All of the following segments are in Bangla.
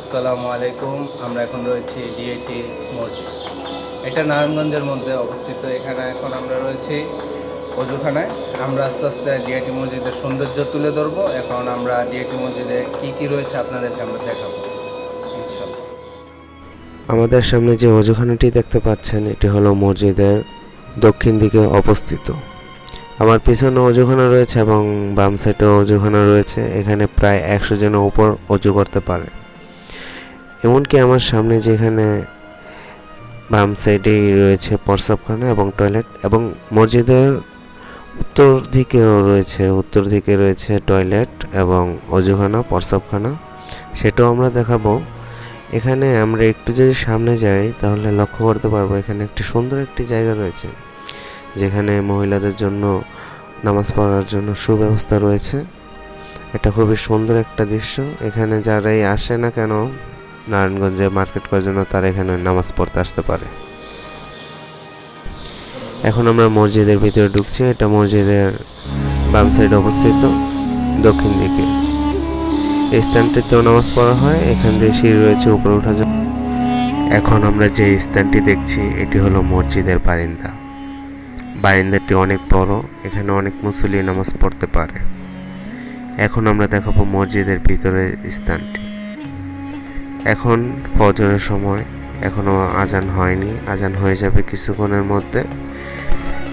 আসসালামু আলাইকুম, আমরা এখন রয়েছি ডিএটি মসজিদ। এটা নারায়ণগঞ্জের মধ্যে অবস্থিত, এখানে এখন আমরা রয়েছি অজুখানায় আমরা আস্তে আস্তে ডিএটি মসজিদের সৌন্দর্য তুলে ধরবো। এখন আমরা ডিএটি মসজিদে কি কি রয়েছে আপনাদেরকে আমরা দেখাবো আমাদের সামনে যে অজুখানাটি দেখতে পাচ্ছেন, এটি হলো মসজিদের দক্ষিণ দিকে অবস্থিত। আমার পিছনে অজুখানা রয়েছে এবং বাম সাইডেও অজুখানা রয়েছে। এখানে প্রায় একশো জনের উপর অজু করতে পারে। এমনকি আমার সামনে যেখানে বাম সাইডেই রয়েছে প্রস্রাবখানা এবং টয়লেট এবং মসজিদের উত্তর দিকেও রয়েছে, উত্তর দিকে রয়েছে টয়লেট এবং অজুখানা, প্রস্রাবখানা। সেটাও আমরা দেখাবো। এখানে আমরা একটু যদি সামনে যাই, তাহলে লক্ষ্য করতে পারব এখানে একটি সুন্দর একটি জায়গা রয়েছে, যেখানে মহিলাদের জন্য নামাজ পড়ার জন্য সুব্যবস্থা রয়েছে। এটা খুবই সুন্দর একটা দৃশ্য। এখানে যারাই আসে না কেন নারায়ণগঞ্জে মার্কেট করার জন্য তারা এখানে নামাজ পড়তে আসতে পারে। এখন আমরা মসজিদের ভিতরে ঢুকছি। এটা মসজিদের বাম সাইডে অবস্থিত, দক্ষিণ দিকে। এই স্থানটিতেও নামাজ পড়া হয়। এখান দিয়ে সিঁড়ি রয়েছে উপরে ওঠার জন্য। এখন আমরা যে স্থানটি দেখছি, এটি হলো মসজিদের বারিন্দা। বারিন্দাটি অনেক বড়, এখানে অনেক মুসল্লি নামাজ পড়তে পারে। এখন আমরা দেখাবো মসজিদের ভিতরে স্থানটি। এখন ফজরের সময়, এখনও আজান হয়নি। আজান হয়ে যাবে কিছুক্ষণের মধ্যে।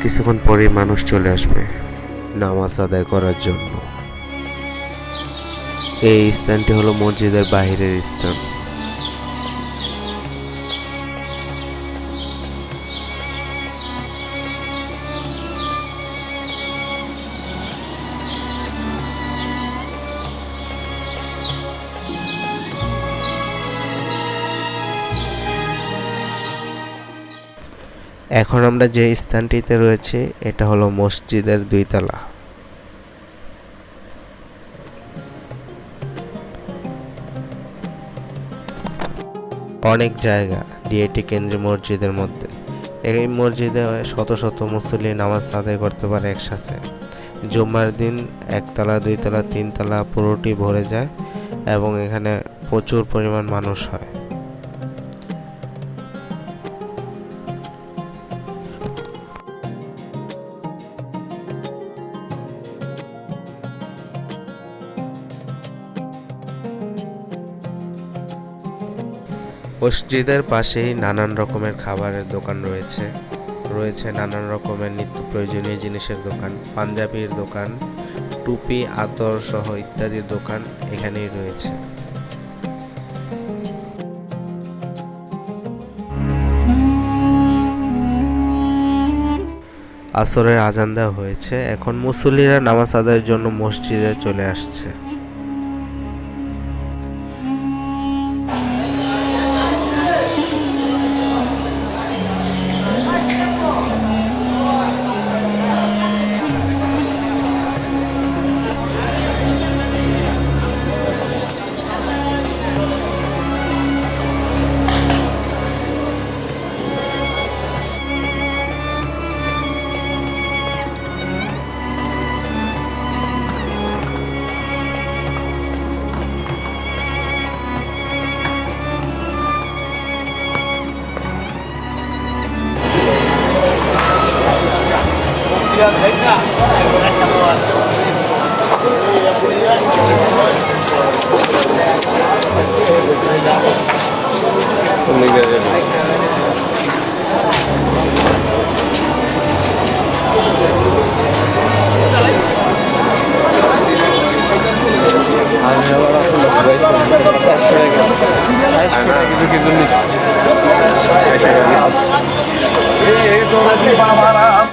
কিছুক্ষণ পরেই মানুষ চলে আসবে নামাজ আদায় করার জন্য। এই স্থানটি হলো মসজিদের বাহিরের স্থান। এখন আমরা যে স্থানটিতে রয়েছে, এটা হলো মসজিদের দুইতলা। অনেক জায়গা ডিএটি কেন্দ্রীয় মসজিদের মধ্যে। এই মসজিদে শত শত মুসল্লি নামাজ আদায় করতে পারে একসাথে। জুম্মার দিন একতলা, দুইতলা, তিনতলা পুরোটি ভরে যায় এবং এখানে প্রচুর পরিমাণ মানুষ হয়। মসজিদের পাশেই নানান রকমের খাবারের দোকান রয়েছে। রয়েছে নানান রকমের নিত্য প্রয়োজনীয় জিনিসের দোকান। পাঞ্জাবির দোকান, টুপি, আতর সহ ইত্যাদির দোকান এখানেই রয়েছে। আসরের আজান দেওয়া হয়েছে। এখন মুসল্লিরা নামাজ আদায়ের জন্য মসজিদে চলে আসছে। কিছু কিছু মিস এই তো বাবারা